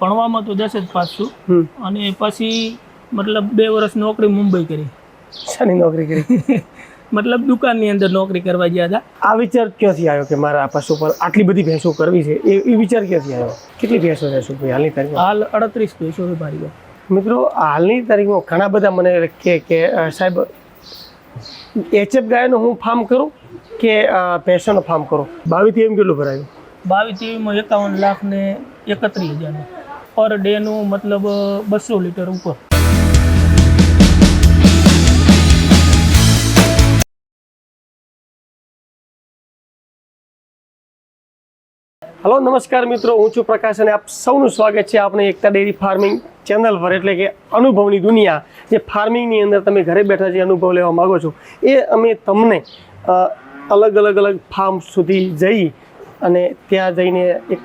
ભણવામાં તો દસ જ પાસ છું અને પછી મતલબ બે વર્ષ નોકરી મુંબઈ કરી. શાની નોકરી કરી? મતલબ દુકાનની અંદર નોકરી કરવા ગયા હતા. આ વિચાર ક્યાંથી આવ્યો કે મારા આ પશુ પર આટલી બધી ભેંસો કરવી છે? એ એ વિચાર ક્યાંથી આવ્યો? કેટલી ભેંસો છે ભાઈ હાલની તારીખ હાલ અડત્રીસ ભેંસો છે મારી મિત્રો હાલની તારીખમાં ઘણા બધા મને કે કે સાહેબ એચએફ ગાયનું હું ફાર્મ કરું કે ભેંસોનું ફાર્મ કરું? બાવીસ એમ કેટલું ભરાયું? બાવીસ તેવીમાં એકાવન લાખ ને એકત્રીસ હજારનું. પર ડેનું મતલબ બસો લીટર ઉપર. હલો, નમસ્કાર મિત્રો. હું છું પ્રકાશ અને આપ સૌનું સ્વાગત છે આપણે એકતા ડેરી ફાર્મિંગ ચેનલ પર. એટલે કે અનુભવની દુનિયા, જે ફાર્મિંગની અંદર તમે ઘરે બેઠા જે અનુભવ લેવા માગો છો, એ અમે તમને અલગ અલગ અલગ ફાર્મ સુધી જઈ અને ત્યાં જઈને એક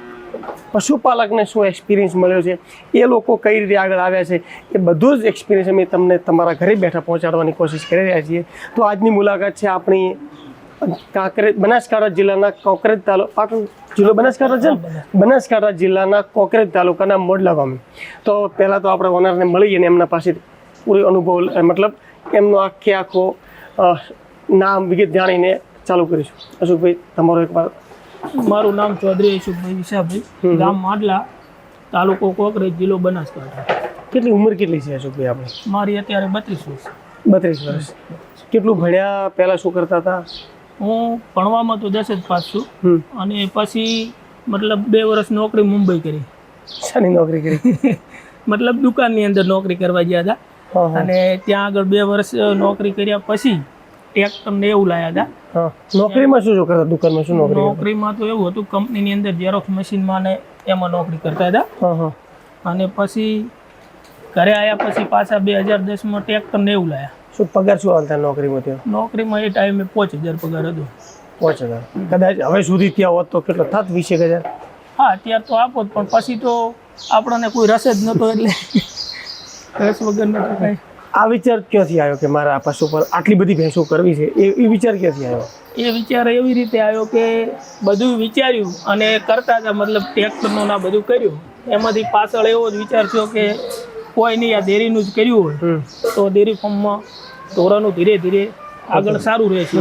પશુપાલકને શું એક્સપિરિયન્સ મળ્યો છે? એ લોકો કઈ રીતે આગળ આવ્યા છે? એ બધું જ એક્સપિરિયન્સ અમે તમને તમારા ઘરે બેઠા પહોંચાડવાની કોશિશ કરી રહ્યા છીએ. તો આજની મુલાકાત છે આપણી કાંકરેજ બનાસકાંઠા જિલ્લાના કોકરેજ તાલુકા જિલ્લો બનાસકાંઠા છે? બનાસકાંઠા જિલ્લાના કોકરેજ તાલુકાના મોડલા ગામે. તો પહેલાં તો આપણે ઓનરને મળી અને એમના પાસે પૂરો અનુભવ મતલબ એમનો આખે આખો નામ વિગત જાણીને ચાલુ કરીશું. અશોકભાઈ, તમારો એકવાર મારું નામ ચૌધરી યશુભાઈ વિશાભાઈ ગામ માડલા તાલુકો કોકરેજ જિલ્લો બનાસકાંઠા. કેટલી ઉંમર કેટલી છે અશોકભાઈ આપણે મારી અત્યારે બત્રીસ વર્ષ. બત્રીસ વર્ષ. કેટલું ભણ્યા પહેલાં શું કરતા હતા? હું ભણવામાં તો દસ જ પાસ છું. અને પછી મતલબ બે વર્ષ નોકરી મુંબઈ કરી. શાની નોકરી કરી? મતલબ દુકાનની અંદર નોકરી કરવા ગયા હતા. અને ત્યાં આગળ બે વર્ષ નોકરી કર્યા પછી ટ્રેક્ટર ને એવું લાયા હતા. નોકરીમાં શું શું કરતા? દુકાનમાં શું નોકરી નોકરીમાં તો એવું હતું કંપનીની અંદર ઝેરોક્સ મશીનમાં ને એમાં નોકરી કરતા હતા. અને પછી ઘરે આવ્યા પછી પાછા બે હજાર દસમાં ટ્રેક્ટર ને એવું લાયા. શું પગાર શું આવતા નોકરીમાં ત્યાં? નોકરીમાં એ ટાઈમે પાંચ હજાર પગાર હતો. પાંચ હજાર. કદાચ હવે સુધી ત્યાં હોત તો કેટલો થાત વીસેક હજાર? હા અત્યારે તો આપો જ, પણ પછી તો આપણને કોઈ રસ જ નહોતો એટલે રસ વગર નહોતો કાંઈ. આ વિચાર ક્યાંથી આવ્યો કે મારા આ પશુ પર આટલી બધી ભેંસો કરવી છે? એ એ વિચાર ક્યાંથી આવ્યો? એ વિચાર એવી રીતે આવ્યો કે બધું વિચાર્યું અને કરતા હતા મતલબ ટ્રેક્ટરનું ના બધું કર્યું. એમાંથી પાછળ એવો જ વિચાર થયો કે કોઈ નહીં આ ડેરીનું જ કર્યું હોય. તો ડેરી ફોર્મમાં ઢોરાનું ધીરે ધીરે આગળ સારું રહેશે.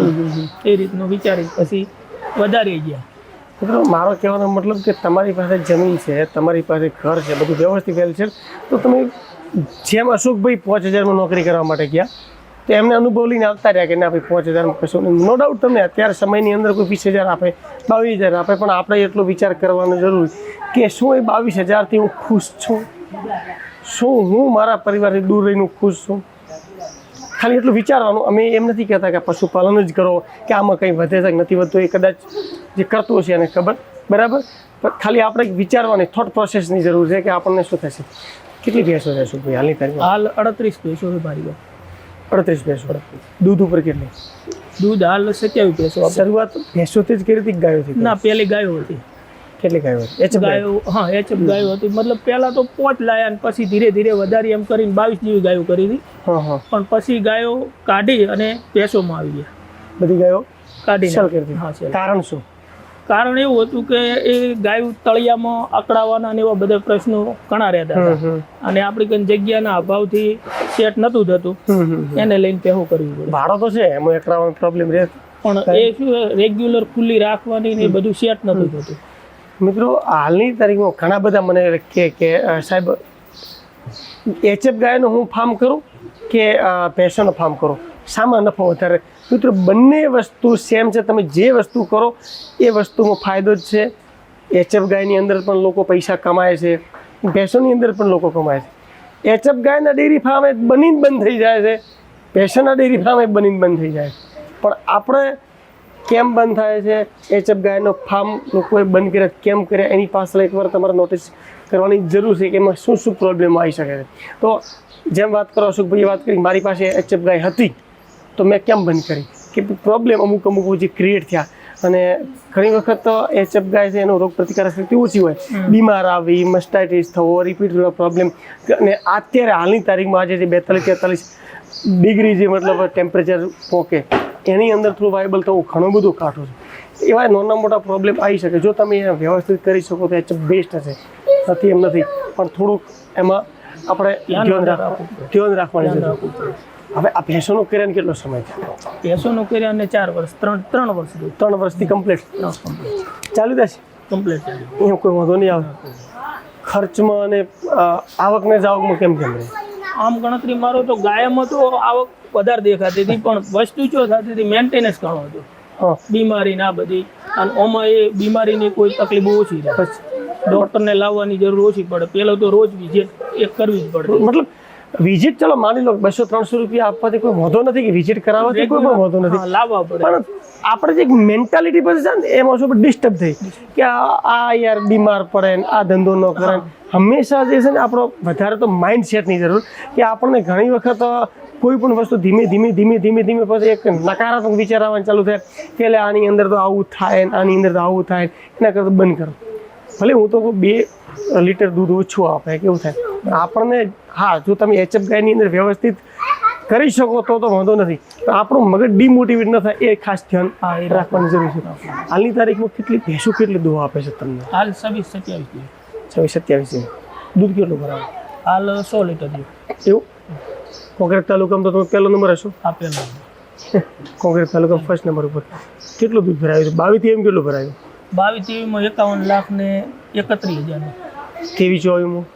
એ રીતનું વિચારી પછી વધારી ગયા. મિત્રો મારો કહેવાનો મતલબ કે તમારી પાસે જમીન છે તમારી પાસે ઘર છે બધું વ્યવસ્થિત થયેલ છે. તો તમે જેમ અશોકભાઈ પાંચ હજારમાં નોકરી કરવા માટે ગયા, તો એમને અનુભવ લઈને આવતા રહ્યા કે ના ભાઈ, પાંચ હજારમાં કશું નો ડાઉટ તમને અત્યારે સમયની અંદર કોઈ વીસ હજાર આપે, બાવીસ હજાર આપે, પણ આપણે એટલો વિચાર કરવાનો જરૂરી કે શું એ બાવીસ હજારથી હું ખુશ છું? શું હું મારા પરિવારથી દૂર રહીને ખુશ છું? ખાલી એટલું વિચારવાનું, અમે એમ નથી કહેતા કે પશુપાલન જ કરો, કે આમાં કંઈ વધે છે નથી વધતું, એ કદાચ જે કરતું હશે એને ખબર, બરાબર? પણ ખાલી આપણે વિચારવાની થોટ પ્રોસેસની જરૂર છે કે આપણને શું થશે? કેટલી ભેંસો છે ભાઈ હાલની તારીખ હાલ અડત્રીસ ભેંસો છે મારી પાસે. અડત્રીસ ભેંસો. દૂધ ઉપર કેટલી? દૂધ હાલ સત્યાવીસ ભેંસો. શરૂઆત ભેંસોથી જ કરી હતી ગાયો હતી ના પહેલી ગાયો હતી. કેટલી ગાયો હતી? એચ ગાયો? હા એચએફ ગાયો હતી. મતલબ પહેલા તો પોચ લાયા અને પછી ધીરે ધીરે વધારી એમ કરીને બાવીસ જેવી ગાયો કરી હતી. હા હા. પણ પછી ગાયો કાઢી અને પેસોમાં આવી ગયા. બધી ગાયો કાઢી સેલ કરી હતી? હા સેલ કારણ શું? કારણ એવું હતું કે એ ગાયું તળિયામાં અકળાવાના અને એવા બધા પ્રશ્નો ઘણા રહેતા હતા. અને આપણી કઈ જગ્યાના અભાવથી સેટ નહોતું થતું. એને લઈને પહેવું કરવું પડે. ભાડો તો છે એમાં એકરાવાનો પ્રોબ્લેમ રહે. પણ એ શું રેગ્યુલર ખુલ્લી રાખવાની ને એ બધું સેટ નહોતું થતું. મિત્રો હાલની તારીખમાં ઘણા બધા મને કે કે સાહેબ એચએફ ગાયનું હું ફાર્મ કરું કે ભેંસોનું ફાર્મ કરું? શામાં નફો વધારે. મિત્રો, બંને વસ્તુ સેમ છે. તમે જે વસ્તુ કરો, એ વસ્તુમાં ફાયદો જ છે. એચએફ ગાયની અંદર પણ લોકો પૈસા કમાય છે. ભેંસોની અંદર પણ લોકો કમાય છે. એચએફ ગાયના ડેરી ફાર્મ એ જ બંધ થઈ જાય છે. ભેંસોના ડેરી ફાર્મ એ બનીને બંધ થઈ જાય પણ આપણે કેમ બંધ થાય છે? એચએફ ગાયનો ફાર્મ લોકોએ બંધ કર્યા. કેમ કર્યા? એની પાછળ એકવાર તમારે નોટિસ કરવાની જરૂર છે કે એમાં શું શું પ્રોબ્લેમ આવી શકે છે. તો જેમ વાત કરો અશોકભાઈએ વાત કરી. મારી પાસે એચએફ ગાય હતી. તો મેં કેમ બંધ કરી? કે પ્રોબ્લેમ અમુક અમુક જે ક્રિએટ થયા. અને ઘણી વખત એચએફ ગાય છે એનો રોગ પ્રતિકારક શક્તિ ઓછી હોય. બીમાર આવી મસ્ટાઇટિસ થવો રિપીટ પ્રોબ્લેમ અને અત્યારે હાલની તારીખમાં આજે જે બેતાલીસ તેતાલીસ ડિગ્રી જે મતલબ ટેમ્પરેચર પોકે એની અંદર થોડું વાયબલ થવું ઘણું બધું કાઠું છે. એવા નાના મોટા પ્રોબ્લેમ આવી શકે. જો તમે એને વ્યવસ્થિત કરી શકો તો એચએફ બેસ્ટ હશે. નથી એમ નથી. પણ થોડુંક એમાં આપણે ધ્યાન રાખવું ધ્યાન રાખવાની જરૂર. હવે આ ભેંસોનો કર્યાને કેટલો સમય થયો? ભેંસોનું કર્યા અને ચાર વર્ષ ત્રણ ત્રણ વર્ષ ત્રણ વર્ષથી કમ્પ્લીટ ત્રણ કમ્પ્લીટ ચાલુ જશે કમ્પ્લીટ એમ કોઈ વાંધો નહીં આવે. ખર્ચમાં અને આવકને જ જાવકમાં કેમ કેમ રહે? આમ ગણતરી મારો તો ગાયમાં તો આવક વધારે દેખાતી હતી પણ વસ્તુ જો થતી હતી મેન્ટેનન્સ ઘણો હતો. બીમારી ના બધી. અને ઓમાં એ બીમારીની કોઈ તકલીફ ઓછી રહે. ડૉક્ટરને લાવવાની જરૂર ઓછી પડે. પેલો તો રોજ વિઝિટ એક કરવી જ પડે. મતલબ વિઝિટ ચલો માની લો બસો ત્રણસો રૂપિયા આપવાથી કોઈ વાંધો નથી કે વિઝિટ કરાવવાથી કોઈ પણ વાંધો નથી. લાવવા પણ આપણે જે મેન્ટાલિટી પછી છે ને એમાં શું ડિસ્ટર્બ થઈ? કે આ આ યાર બીમાર પડે ને આ ધંધો ન કરે. હંમેશા જે છે ને આપણો વધારે તો માઇન્ડસેટની જરૂર કે આપણને ઘણી વખત કોઈ પણ વસ્તુ ધીમે ધીમે ધીમે ધીમે ધીમે પછી એક નકારાત્મક વિચાર આવવાનું ચાલુ થાય કે એટલે આની અંદર તો આવું થાય ને આની અંદર તો આવું થાય એના કરતાં બંધ કરો. ભલે હું તો બે લીટર દૂધ ઓછું આપે કેવું થાય? આપણને હા જો તમે એચએફ ગાયની અંદર વ્યવસ્થિત કરી શકો તો તો વાંધો નથી. પણ આપણું મગજ ડિમોટિવેટ ન થાય એ ખાસ ધ્યાન હા રાખવાની જરૂર છે. હાલની તારીખમાં કેટલી ભેંસો કેટલી દોવા આપે છે તમને? હાલ છવ્વીસ સત્યાવીસ છવ્વીસ સત્યાવીસ દૂધ કેટલું ભરાવે? હાલ સો લીટર એવું? કોંગ્રેસ તાલુકામાં તો તમે પહેલો નંબર હશો? આપેલું કોંગ્રેસ તાલુકા ફર્સ્ટ નંબર ઉપર. કેટલું દૂધ ભરાયું છે? બાવીસથી એમ કેટલું ભરાયું? બાવીસ એવીમાં એકાવન લાખ ને એકત્રીસ હજાર તેવી ચોવીસમાં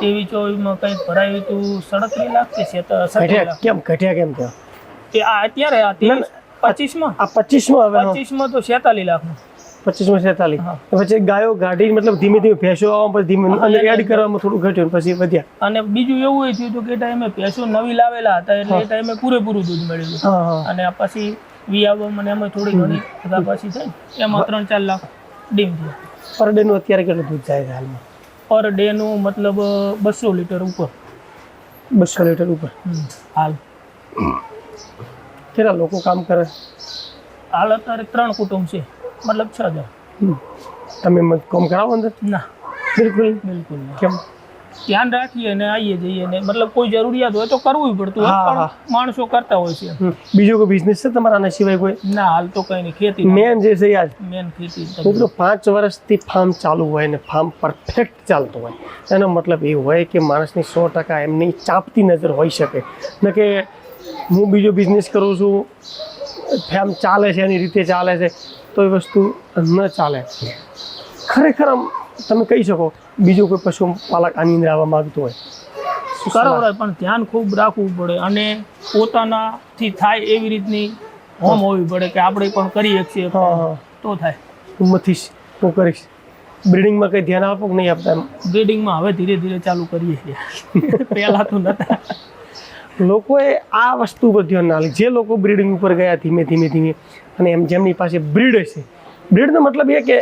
તેવી ચોવીસમાં કંઈક ભરાયું હતું સડત્રીસ લાખ કે ઘટ્યા કેમ ઘટ્યા કેમ કે તે આ અત્યારે આ પચીસમાં? આ પચીસમાં હવે પચીસમાં તો છેતાલીસ લાખનું. પચીસમાં છેતાલીસ. પછી ગાયો ગાડી મતલબ ધીમે ધીમે ભેંસો આવવામાં પછી ધીમે અંદર એડ કરવામાં થોડું ઘટ્યું પછી વધ્યા. અને બીજું એવું એ થયું હતું કે ટાઈમે ભેંસો નવી લાવેલા હતા એટલે એ ટાઈમે પૂરેપૂરું દૂધ મળ્યું અને પછી વી આવવામાં મને એમાં થોડી ઘણી બધા પછી થાય એમાં ત્રણ ચાર લાખ ડીમ થયું. પર ડેનું અત્યારે કેટલું દૂધ જાય છે હાલમાં? પર ડેનું મતલબ બસો લીટર ઉપર. બસો લીટર ઉપર? હાલ. કેટલા લોકો કામ કરે? હાલ અત્યારે ત્રણ કુટુંબ છે મતલબ છ હજાર. તમે મત કામ કરાવો અંદર? ના. બિલકુલ. બિલકુલ કેમ? ધ્યાન રાખીએ ને આવીએ જઈએ ને મતલબ કોઈ જરૂરિયાત હોય તો કરવું પડતું હોય પણ માણસો કરતા હોય છે. બીજો કોઈ બિઝનેસ છે તમારા આના સિવાય કોઈ? ના હાલ તો કઈ નહીં ખેતી મેન જે છે યાર મેન ખેતી મિત્રો પાંચ વર્ષથી ફાર્મ ચાલુ હોય ને ફાર્મ પરફેક્ટ ચાલતું હોય. એનો મતલબ એ હોય કે માણસની સો ટકા એમની ચાંપતી નજર હોઈ શકે. ન કે હું બીજો બિઝનેસ કરું છું ફેમ ચાલે છે એની રીતે ચાલે છે તો એ વસ્તુ ન ચાલે. ખરેખર આમ તમે કહી શકો બીજો કોઈ પશુ પાલક આની અંદર આવવા માંગતો હોય. સલાહ? પણ ધ્યાન ખૂબ રાખવું પડે અને પોતાનાથી થાય એવી રીતની હોમ હોવી પડે કે આપણે પણ કરી શકીએ તો થાય. હું મથીશ હું કરીશ. બ્રિડિંગમાં કંઈ ધ્યાન આપો કે નહીં આપતા એમ? બ્રિડિંગમાં હવે ધીરે ધીરે ચાલુ કરીએ છીએ. પહેલાં તો નતા. લોકોએ આ વસ્તુ પર ધ્યાન ના લે જે લોકો બ્રિડિંગ ઉપર ગયા ધીમે ધીમે ધીમે અને એમ જેમની પાસે બ્રિડ છે બ્રિડનો મતલબ એ કે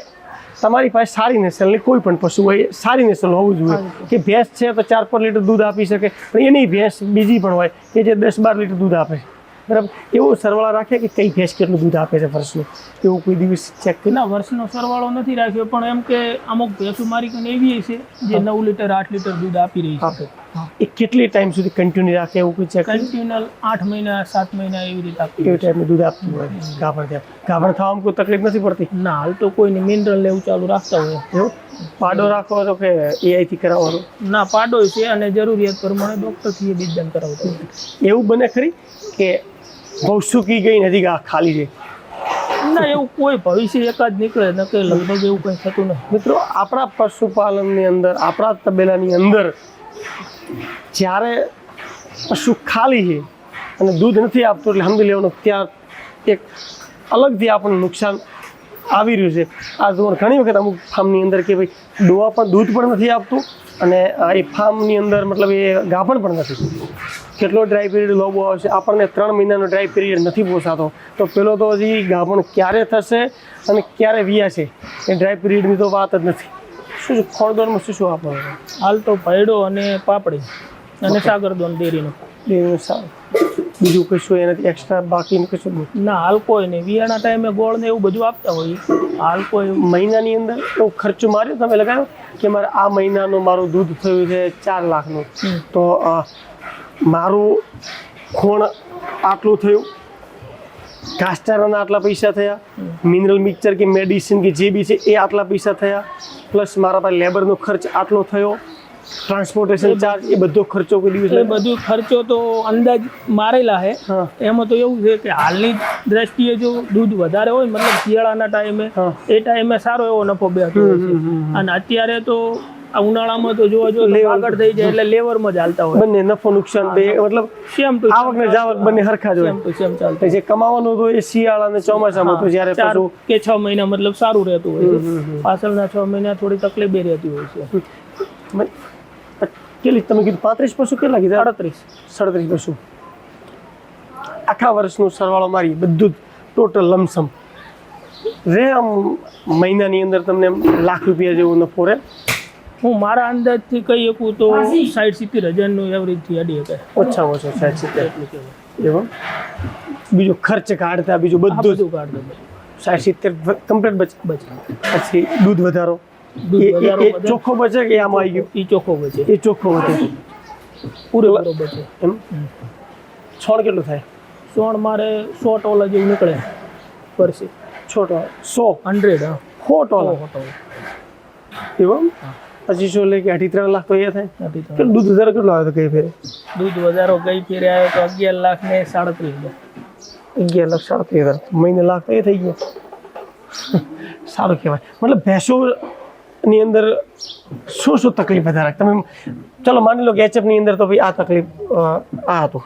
તમારી પાસે સારી નસલની કોઈ પણ પશુ હોય સારી નસલ હોવું જોઈએ કે ભેંસ છે તો ચાર પાંચ લીટર દૂધ આપી શકે પણ એની ભેંસ બીજી પણ હોય કે જે દસ બાર લીટર દૂધ આપે. બરાબર? એવો સરવાળા રાખે કે કઈ ભેંસ કેટલું દૂધ આપે છે વર્ષનું? એવું કોઈ દિવસ ચેક ના વર્ષનો સરવાળો નથી રાખ્યો પણ એમ કે અમુક ભેંસો મારી કને એવી છે જે નવ લીટર આઠ લીટર દૂધ આપી રહી છે. એ કેટલી ટાઈમ સુધી કન્ટિન્યુ રાખે એવું કોઈ ચેક કન્ટિન્યુઅલ આઠ મહિના સાત મહિના એવી રીતે આપતી એવી ટાઈપનું દૂધ આપતું હોય. ગાભણ ગાભણ થવામાં કોઈ તકલીફ નથી પડતી? ના હાલ તો કોઈને મિનરલ લેવું ચાલુ રાખતા હોય. એવું? પાડો રાખો તો કે એઆઈથી કરાવવાનો? ના પાડોય છે અને જરૂરિયાત પ્રમાણે ડૉક્ટરથી એ બીજદાન કરાવતા એવું બને ખરી કે બહુ સૂકી ગઈ નથી આ ખાલી છે. ના એવું કોઈ ભવિષ્ય એકાદ નીકળે ન કે લગભગ એવું કંઈ થતું નથી. મિત્રો આપણા પશુપાલનની અંદર આપણા તબેલાની અંદર જ્યારે પશુ ખાલી છે અને દૂધ નથી આપતું એટલે સમજી લેવાનું ત્યાં એક અલગથી આપણને નુકસાન આવી રહ્યું છે. આ તમારે ઘણી વખત અમુક ફાર્મની અંદર કે ભાઈ ડોવા પણ દૂધ પણ નથી આપતું અને એ ફાર્મની અંદર મતલબ એ ગાભણ પણ નથી. કેટલો ડ્રાય પીરિયડ લોબો આવશે આપણને ત્રણ મહિનાનો ડ્રાય પીરિયડ નથી પોસાતો. તો પેલો તો હજી ગાભણ ક્યારે થશે અને ક્યારે વિયાશે એ ડ્રાય પીરિયડની તો વાત જ નથી. શું ખોળદોડમાં શું શું આપવાનું હાલ તો ભયડો અને પાપડી અને સાગરદોન ડેરીનો. એનું સારું બીજું કશું એનાથી એક્સ્ટ્રા બાકીનું કશું ના હાલ કોઈ નહીં. વિયાના ટાઈમે ગોળ ને એવું બધું આપતા હોય. હાલ કોઈ મહિનાની અંદર એવો ખર્ચો માર્યો તમે લગાવ્યો કે મારે આ મહિનાનું મારું દૂધ થયું છે ચાર લાખનું. તો મારું ખૂણ આટલું થયું. ઘાસચારાના આટલા પૈસા થયા. મિનરલ મિક્સચર કે મેડિસિન કે જે બી છે એ આટલા પૈસા થયા. પ્લસ મારા પાસે લેબરનો ખર્ચ આટલો થયો. ટ્રાન્સપોર્ટેશન ચાર્જ એ બધો ખર્ચો કરી દિવસ એ બધું ખર્ચો તો અંદાજ મારેલા છે હા. એમાં તો એવું છે કે હાલની દ્રષ્ટિએ જો દૂધ વધારે હોય મતલબ શિયાળાના ટાઈમે. એ ટાઈમે સારો એવો નફો બેઠો અને અત્યારે તો આ ઉનાળામાં તો જોવા જો. આગળ થઈ જાય એટલે લેવરમાં જ હાલતા હોય. બંને નફો નુકસાન બે મતલબ સેમ ટુ આવક ને જાવક બંને હરખા જ હોય. સેમ ટુ સેમ ચાલતું જે કમાવાનું હતું એ શિયાળા અને ચોમાસામાં તો જ્યારે પાછું કે છ મહિના મતલબ સારું રહેતું હોય પાછળના છ મહિના થોડી તકલીફ બે રહેતી હોય છે. કેટલી તમે કીધું પાંત્રીસ પશુ કેટલા કીધા? સાડત્રીસ સાડત્રીસ પશુ. આખા વર્ષનું સરવાળો મારી બધું જ ટોટલ લમસમ. રે આમ મહિનાની અંદર તમને લાખ રૂપિયા જેવો નફો રે હું મારા અંદાજથી કહી શકું તો સાઠ સિત્તેર હજારનું એવરેજથી અડી શકાય ઓછા ઓછો સાઠ સિત્તેર. એટલું કહેવાય એવો? બીજો ખર્ચ કાઢતા બીજું બધું જ. બધું કાઢ દો સાઠ સિત્તેર કમ્પ્લીટ બચે. બચે. પછી દૂધ વધારો. દૂધ એ-. ચોખ્ખો બચે કે આમાં આવી ગયું? એ ચોખ્ખો બચે. એ ચોખ્ખો વધે પૂરેપૂરો બચે. એમ? છોણ કેટલું થાય? છોણ મારે સો ટોલા જેવું નીકળે વર્ષે છોટો સો? હંડ્રેડ સો ટોલા? સો ટોલા એવું પછી શું લે કે અઢી ત્રણ લાખ તો એ થાય. તો. કેટલું દૂધ વધારે કેટલો આવે તો કઈ ફેરે? દૂધ વધારો કઈ ફેરે આવ્યો તો અગિયાર લાખ ને સાડત્રીસ હજાર અગિયાર લાખ સાડત્રીસ હજાર. મહિને લાખ તો એ થઈ ગયો. સારું કહેવાય. મતલબ ભેંસો ની અંદર શું શું તકલીફ વધારે? તમે ચલો માની લો કે HF ની અંદર તો ભાઈ આ તકલીફ આ હતું.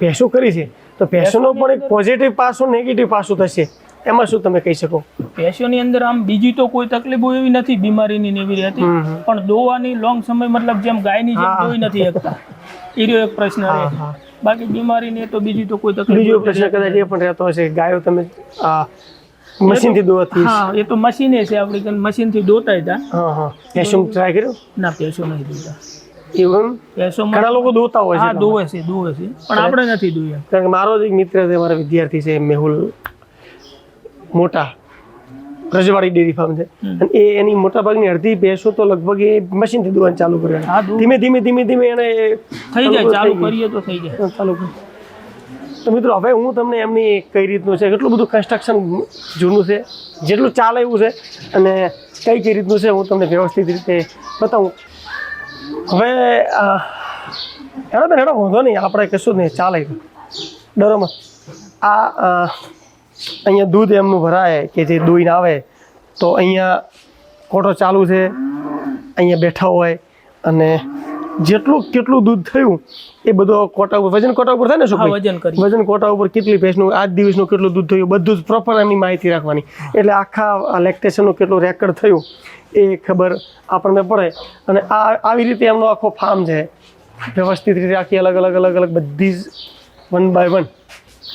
ભેંસો કરી છે. તો ભેંસોનો પણ એક પોઝિટિવ પાસું નેગેટિવ પાસું થશે. એમાં શું તમે કહી શકો? પેશીઓની અંદર આમ બીજી તો કોઈ તકલીફો એવી નથી બીમારીની ને એવી રહેતી. પણ દોવાની લોંગ સમય મતલબ જેમ ગાયની જેમ દોઈ નથી શકતા. એરિયો એક પ્રશ્ન રહે. હા. બાકી બીમારીની તો બીજી તો કોઈ તકલીફ બીજો પ્રશ્ન કદાચ એ પણ રહેતો હશે ગાયો તમે મશીનથી દોવાથી હા એ તો મશીને છે આપણી મશીનથી દોતા હતા હા હા. પેશો ટ્રાય કર્યો? ના પેશો નહીં દોતા. એવું ઘણા લોકો દોતા હોય હા છે દોવે છે દોવે છે. પણ આપણે નથી દોયા. કારણ કે મારો જ એક મિત્ર છે મારા વિદ્યાર્થી છે મેહુલ. મોટા રજવાડી ડેરી ફાર્મ છે. અને એ એની મોટા ભાગની અડધી ભેંસો તો લગભગ એ મશીનથી દોવાનું ચાલુ કરે. ધીમે ધીમે ધીમે ધીમે એને થઈ જાય ચાલુ કરીએ તો થઈ જાય. ચાલુ તો મિત્રો હવે હું તમને એમની કઈ રીતનું છે કેટલું બધું કન્સ્ટ્રક્શન જૂનું છે જેટલું ચાલે એવું છે અને કઈ કઈ રીતનું છે હું તમને વ્યવસ્થિત રીતે બતાવું. હવે હેડો બેન હેડો વાંધો નહીં આપણે કશું જ નહીં ચાલે. ડરોમાં. આ અહીંયા દૂધ એમનું ભરાય કે જે દોઈને આવે તો અહીંયા કોટો ચાલુ છે અહીંયા બેઠા હોય અને જેટલું કેટલું દૂધ થયું એ બધો કોટા ઉપર વજન કોટા ઉપર થાય ને શું વજન વજન કોટા ઉપર કેટલી ભેંસનું આજ દિવસનું કેટલું દૂધ થયું બધું જ પ્રોપર એમની માહિતી રાખવાની. એટલે આખા લેક્ટેશનનું કેટલું રેકર્ડ થયું એ ખબર આપણને પડે. અને આ આવી રીતે એમનો આખો ફાર્મ છે. વ્યવસ્થિત રીતે આખી અલગ અલગ અલગ અલગ બધી જ વન બાય વન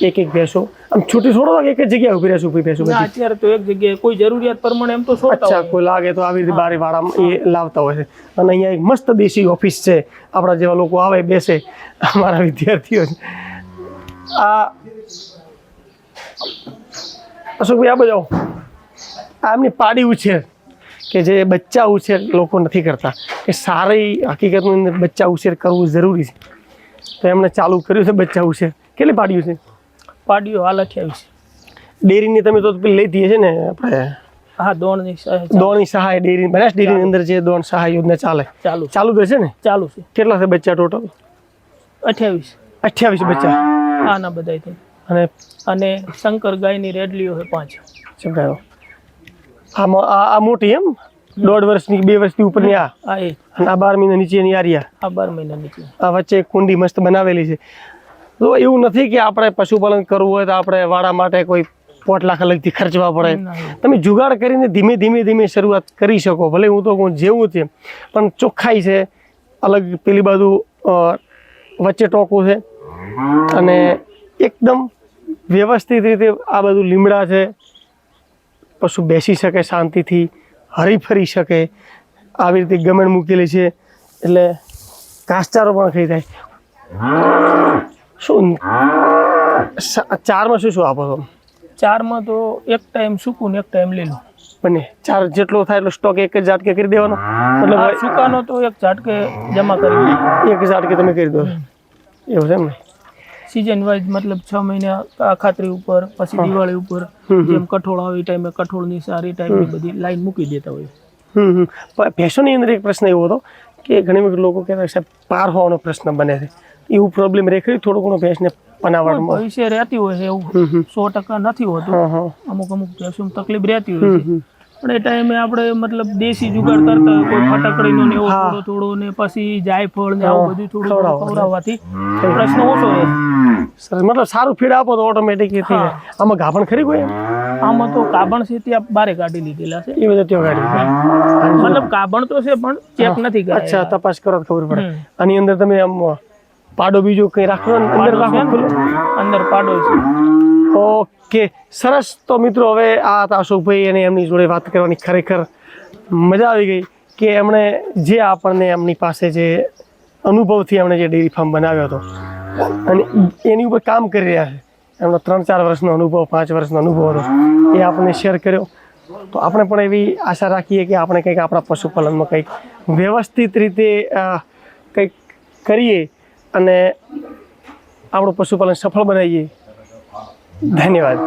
એક એક ભેંસો. આમ છૂટી છોડો એક એક જગ્યાએ ઊભી રહેશે ઊભી ભેંસો અત્યારે તો એક જગ્યાએ કોઈ જરૂરિયાત પ્રમાણે એમ તો અચ્છા કોઈ લાગે તો આવી રીતે બારે વાળામાં એ લાવતા હોય છે. અને અહીંયા એક મસ્ત દેશી ઓફિસ છે. આપણા જેવા લોકો આવે બેસે. અમારા વિદ્યાર્થીઓ આ અશોકભાઈ આ બજાવો આ એમની પાડી ઉછેર કે જે બચ્ચા ઉછેર લોકો નથી કરતા. કે સારી હકીકતની અંદર બચ્ચા ઉછેર કરવું જરૂરી છે. તો એમણે ચાલુ કર્યું છે બચ્ચા ઉછેર. કેટલી પાડ્યું છે? પાડીઓ હાલ અઠ્યાવીસ ડેરીની તમે તો પેલી લઈ છે ને આપણે? હા દોણની સહાય દોણની સહાય ડેરી બનાસ ડેરીની અંદર જે દોણ સહાય યોજના ચાલે. ચાલુ. ચાલુ તો છે ને? ચાલુ છે. કેટલા છે બચ્ચા ટોટલ અઠ્યાવીસ. અઠ્યાવીસ બચ્ચા. આના બધા અને અને શંકર ગાયની રેડલીઓ છે પાંચ. સમજાયો આમાં આ આ મોટી એમ? દોઢ વર્ષની બે વર્ષની ઉપરની આ? અને આ બાર મહિના નીચેની આરિયા આ બાર મહિના નીચે. આ વચ્ચે કુંડી મસ્ત બનાવેલી છે. તો એવું નથી કે આપણે પશુપાલન કરવું હોય તો આપણે વાડા માટે કોઈ પોટ લાખ અલગથી ખર્ચવા પડે. તમે જુગાડ કરીને ધીમે ધીમે ધીમે શરૂઆત કરી શકો. ભલે હું તો કહું જેવું છે પણ ચોખ્ખાઈ છે. અલગ પેલી બાજુ વચ્ચે ટોકું છે. અને એકદમ વ્યવસ્થિત રીતે આ બધું લીમડા છે. પશુ બેસી શકે શાંતિથી હરી ફરી શકે. આવી રીતે ગમેણ મૂકેલી છે. એટલે ઘાસચારો પણ ખાઈ જાય. શું? ચારમાં શું શું આપો છો? ચારમાં તો એક ટાઈમ સૂકું ને એક ટાઈમ લીલું. બંને ચાર જેટલો થાય એટલો સ્ટોક એક જ ઝાટકે કરી દેવાનો. મતલબ સૂકાનો તો એક ઝાટકે જમા કરી. એક ઝાટકે તમે કરી દો. એવું છે એમ ને? સિઝન વાઇઝ મતલબ છ મહિના ખાતરી ઉપર પછી દિવાળી ઉપર જેમ કઠોળ આવે એ ટાઈમે કઠોળની સારી ટાઈમે બધી લાઈન મૂકી દેતા હોય. હમ હમ. પણ ભેંસોની અંદર એક પ્રશ્ન એવો હતો કે ઘણી વખત લોકો કહેતા સાહેબ પાર હોવાનો પ્રશ્ન બને છે. એવું પ્રોબ્લેમ રહે થોડો ઘણો ભેંસને પનાવડમાં ભવિષ્ય રહેતી હોય છે એવું. સો ટકા નથી હોતું. અમુક અમુક ભેંસોમાં તકલીફ રહેતી હોય છે. પણ એ ટાઈમે આપણે મતલબ દેશી જુગાડ કરતા કોઈ ફટકડીનો ને એવો થોડો થોડો ને પછી જાયફળ ને આવું બધું થોડું ખવડાવવાથી પ્રશ્ન ઓછો રહે. મતલબ સારું ફીડ આપો તો ઓટોમેટિક એથી આમાં ગાભણ ખરી કોઈ આમાં તો કાબણ છે ત્યાં બારે કાઢી લીધેલા છે. એ બધા ત્યાં કાઢી મતલબ કાબણ તો છે પણ ચેક નથી અચ્છા તપાસ કરો ખબર પડે. આની અંદર તમે આમ પાડો બીજો કંઈ રાખવાનો? અંદર રાખો અંદર પાડો છે. ઓકે સરસ. તો મિત્રો હવે આ હતા અશોકભાઈ અને એમની જોડે વાત કરવાની ખરેખર મજા આવી ગઈ કે એમણે જે આપણને એમની પાસે જે અનુભવથી એમણે જે ડેરી ફાર્મ બનાવ્યો હતો અને એની ઉપર કામ કરી રહ્યા છે. એમનો ત્રણ ચાર વર્ષનો અનુભવ પાંચ વર્ષનો અનુભવ હતો. એ આપણને શેર કર્યો. તો આપણે પણ એવી આશા રાખીએ કે આપણે કંઈક આપણા પશુપાલનમાં કંઈક વ્યવસ્થિત રીતે કંઈક કરીએ અને આપણું પશુપાલન સફળ બનાવીએ. ધન્યવાદ.